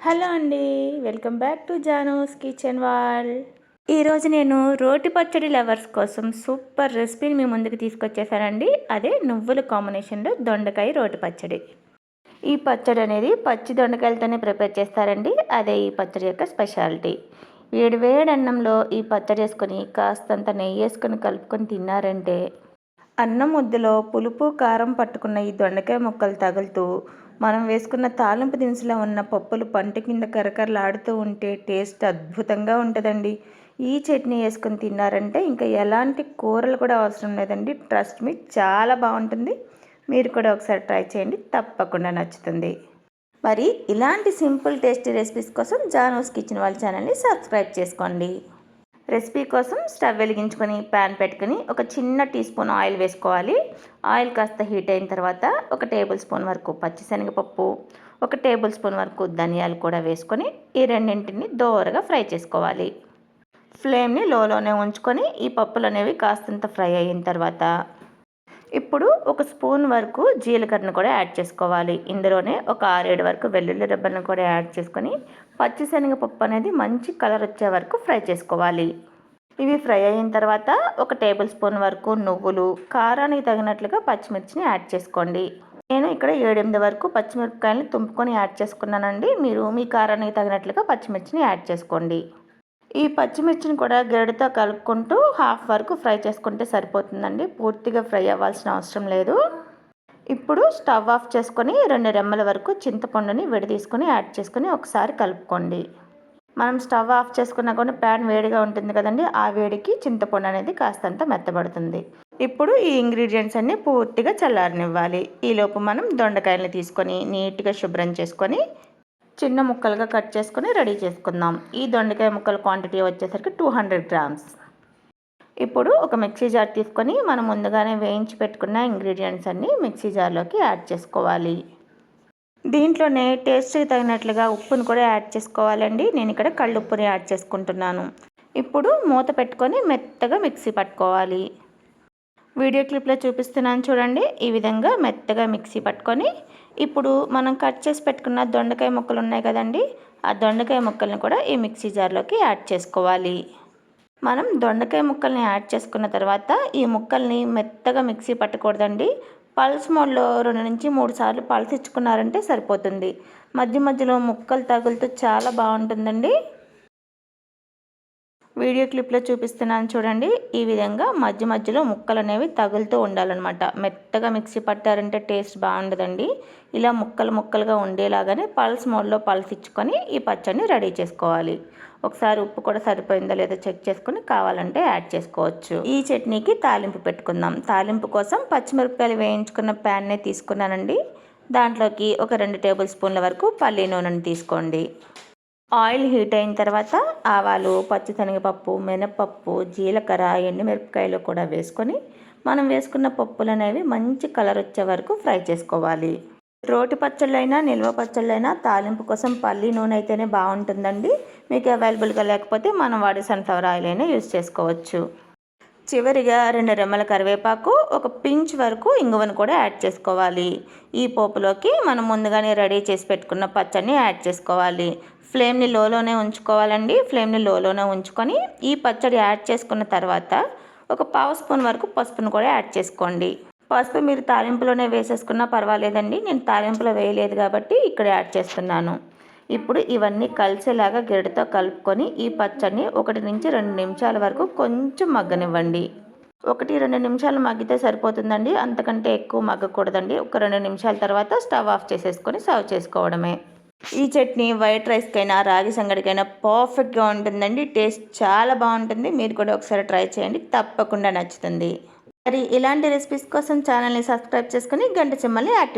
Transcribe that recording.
Hello అండి welcome back to జానోస్ kitchen wall. ఈరోజు నేను రోటి పచ్చడి లవర్స్ కోసం సూపర్ రెసిపీని మీ ముందుకు తీసుకొచ్చేసానండి. అదే నువ్వుల కాంబినేషన్లో దొండకాయ రోటి పచ్చడి. ఈ పచ్చడి అనేది పచ్చి దొండకాయలతోనే ప్రిపేర్ చేస్తారండి. అదే ఈ పచ్చడి యొక్క స్పెషాలిటీ. వేడి వేడి అన్నంలో ఈ పచ్చడి వేసుకొని కాస్తంత నెయ్యి వేసుకొని కలుపుకొని తిన్నారంటే అన్నం ముద్దలో పులుపు కారం పట్టుకున్న ఈ దొండకాయ ముక్కలు తగులుతూ మనం వేసుకున్న తాలింపు దినుసులో ఉన్న పప్పులు పంట కింద కరకరలాడుతూ ఉంటే టేస్ట్ అద్భుతంగా ఉంటుందండి. ఈ చట్నీ వేసుకొని తిన్నారంటే ఇంకా ఎలాంటి కూరలు కూడా అవసరం లేదండి. ట్రస్ట్ మీ చాలా బాగుంటుంది. మీరు కూడా ఒకసారి ట్రై చేయండి. తప్పకుండా నచ్చుతుంది. మరి ఇలాంటి సింపుల్ టేస్టీ రెసిపీస్ కోసం జానోస్ కిచెన్ వాళ్ళ ఛానల్ని సబ్స్క్రైబ్ చేసుకోండి. రెసిపీ కోసం స్టవ్ వెలిగించుకొని ప్యాన్ పెట్టుకొని ఒక చిన్న టీ స్పూన్ ఆయిల్ వేసుకోవాలి. ఆయిల్ కాస్త హీట్ అయిన తర్వాత ఒక టేబుల్ స్పూన్ వరకు పచ్చిశనగపప్పు ఒక టేబుల్ స్పూన్ వరకు ధనియాలు కూడా వేసుకొని ఈ రెండింటిని దోరగా ఫ్రై చేసుకోవాలి. ఫ్లేమ్ని లోలోనే ఉంచుకొని ఈ పప్పులు అనేవి కాస్తంత ఫ్రై అయిన తర్వాత ఇప్పుడు ఒక స్పూన్ వరకు జీలకర్రను కూడా యాడ్ చేసుకోవాలి. ఇందులోనే ఒక ఆరేడు వరకు వెల్లుల్లి రబ్బర్ను కూడా యాడ్ చేసుకొని పచ్చిశనగపప్పు అనేది మంచి కలర్ వచ్చే వరకు ఫ్రై చేసుకోవాలి. ఇవి ఫ్రై అయిన తర్వాత ఒక టేబుల్ స్పూన్ వరకు నువ్వులు కారానికి తగినట్లుగా పచ్చిమిర్చిని యాడ్ చేసుకోండి. నేను ఇక్కడ ఏడెనిమిది వరకు పచ్చిమిరపకాయలను తుంపుకొని యాడ్ చేసుకున్నానండి. మీరు మీ కారానికి తగినట్లుగా పచ్చిమిర్చిని యాడ్ చేసుకోండి. ఈ పచ్చిమిర్చిని కూడా గరిడతో కలుపుకుంటూ హాఫ్ వరకు ఫ్రై చేసుకుంటే సరిపోతుందండి. పూర్తిగా ఫ్రై అవ్వాల్సిన అవసరం లేదు. ఇప్పుడు స్టవ్ ఆఫ్ చేసుకొని రెండు రెమ్మల వరకు చింతపండుని విడదీసుకొని యాడ్ చేసుకొని ఒకసారి కలుపుకోండి. మనం స్టవ్ ఆఫ్ చేసుకున్నా కూడా ప్యాన్ వేడిగా ఉంటుంది కదండి ఆ వేడికి చింతపండు అనేది కాస్తంత మెత్తబడుతుంది. ఇప్పుడు ఈ ఇంగ్రీడియంట్స్ అన్నీ పూర్తిగా చల్లారనివ్వాలి. ఈలోపు మనం దొండకాయలని తీసుకొని నీట్గా శుభ్రం చేసుకొని చిన్న ముక్కలుగా కట్ చేసుకొని రెడీ చేసుకుందాం. ఈ దొండకాయ ముక్కల క్వాంటిటీ వచ్చేసరికి టూ హండ్రెడ్ గ్రామ్స్. ఇప్పుడు ఒక మిక్సీ జార్ తీసుకొని మనం ముందుగానే వేయించి పెట్టుకున్న ఇంగ్రీడియంట్స్ అన్నీ మిక్సీ జార్లోకి యాడ్ చేసుకోవాలి. దీంట్లోనే టేస్ట్కి తగినట్లుగా ఉప్పును కూడా యాడ్ చేసుకోవాలండి. నేను ఇక్కడ కళ్ళుప్పుని యాడ్ చేసుకుంటున్నాను. ఇప్పుడు మూత పెట్టుకొని మెత్తగా మిక్సీ పట్టుకోవాలి. వీడియో క్లిప్లో చూపిస్తున్నాను చూడండి. ఈ విధంగా మెత్తగా మిక్సీ పట్టుకొని ఇప్పుడు మనం కట్ చేసి పెట్టుకున్న దొండకాయ ముక్కలు ఉన్నాయి కదండి. ఆ దొండకాయ ముక్కల్ని కూడా ఈ మిక్సీ జార్లోకి యాడ్ చేసుకోవాలి. మనం దొండకాయ ముక్కల్ని యాడ్ చేసుకున్న తర్వాత ఈ ముక్కల్ని మెత్తగా మిక్సీ పట్టకూడదండి. పల్స్ మోడ్లో రెండు నుంచి మూడు సార్లు పల్స్ ఇచ్చుకున్నారంటే సరిపోతుంది. మధ్య మధ్యలో ముక్కలు తగులుతూ చాలా బాగుంటుందండి. వీడియో క్లిప్లో చూపిస్తున్నాను చూడండి. ఈ విధంగా మధ్య మధ్యలో ముక్కలు అనేవి తగులుతూ ఉండాలన్నమాట. మెత్తగా మిక్సీ పట్టారంటే టేస్ట్ బాగుండదండి. ఇలా ముక్కలు ముక్కలుగా ఉండేలాగానే పల్స్ మోడ్లో పల్స్ ఇచ్చుకొని ఈ పచ్చడిని రెడీ చేసుకోవాలి. ఒకసారి ఉప్పు కూడా సరిపోయిందో లేదో చెక్ చేసుకుని కావాలంటే యాడ్ చేసుకోవచ్చు. ఈ చట్నీకి తాలింపు పెట్టుకుందాం. తాలింపు కోసం పచ్చిమిరపకాయలు వేయించుకున్న ప్యాన్నే తీసుకున్నానండి. దాంట్లోకి ఒక రెండు టేబుల్ స్పూన్ల వరకు పల్లీ నూనెని తీసుకోండి. ఆయిల్ హీట్ అయిన తర్వాత ఆవాలు పచ్చిశనగపప్పు మినపప్పు జీలకర్ర ఎండుమిరపకాయలు కూడా వేసుకొని మనం వేసుకున్న పప్పులు అనేవి మంచి కలర్ వచ్చే వరకు ఫ్రై చేసుకోవాలి. రోటి పచ్చళ్ళైనా నిల్వ పచ్చళ్ళైనా తాలింపు కోసం పల్లి నూనె అయితేనే బాగుంటుందండి. మీకు అవైలబుల్గా లేకపోతే మనం వాడే సన్ఫ్లవర్ ఆయిల్ అయినా యూజ్ చేసుకోవచ్చు. చివరిగా రెండు రెమ్మల కరివేపాకు ఒక పించ్ వరకు ఇంగువను కూడా యాడ్ చేసుకోవాలి. ఈ పోపులోకి మనం ముందుగానే రెడీ చేసి పెట్టుకున్న పచ్చడిని యాడ్ చేసుకోవాలి. ఫ్లేమ్ని లోలోనే ఉంచుకోవాలండి. ఫ్లేమ్ని లోలోనే ఉంచుకొని ఈ పచ్చడి యాడ్ చేసుకున్న తర్వాత ఒక పావు స్పూన్ వరకు పసుపును కూడా యాడ్ చేసుకోండి. పసుపు మీరు తాలింపులోనే వేసేసుకున్నా పర్వాలేదండి. నేను తాలింపులో వేయలేదు కాబట్టి ఇక్కడ యాడ్ చేస్తున్నాను. ఇప్పుడు ఇవన్నీ కలిసేలాగా గిరటితో కలుపుకొని ఈ పచ్చడిని ఒకటి నుంచి రెండు నిమిషాల వరకు కొంచెం మగ్గనివ్వండి. ఒకటి రెండు నిమిషాలు మగ్గితే సరిపోతుందండి. అంతకంటే ఎక్కువ మగ్గకూడదండి. ఒక రెండు నిమిషాల తర్వాత స్టవ్ ఆఫ్ చేసేసుకొని సర్వ్ చేసుకోవడమే. ఈ చట్నీ వైట్ రైస్కైనా రాగి సంగడికైనా పర్ఫెక్ట్గా ఉంటుందండి. టేస్ట్ చాలా బాగుంటుంది. మీరు కూడా ఒకసారి ట్రై చేయండి. తప్పకుండా నచ్చుతుంది. మరి ఇలాంటి రెసిపీస్ కోసం ఛానల్ని సబ్స్క్రైబ్ చేసుకుని గంట చిమ్మల్ని యాక్టివేట్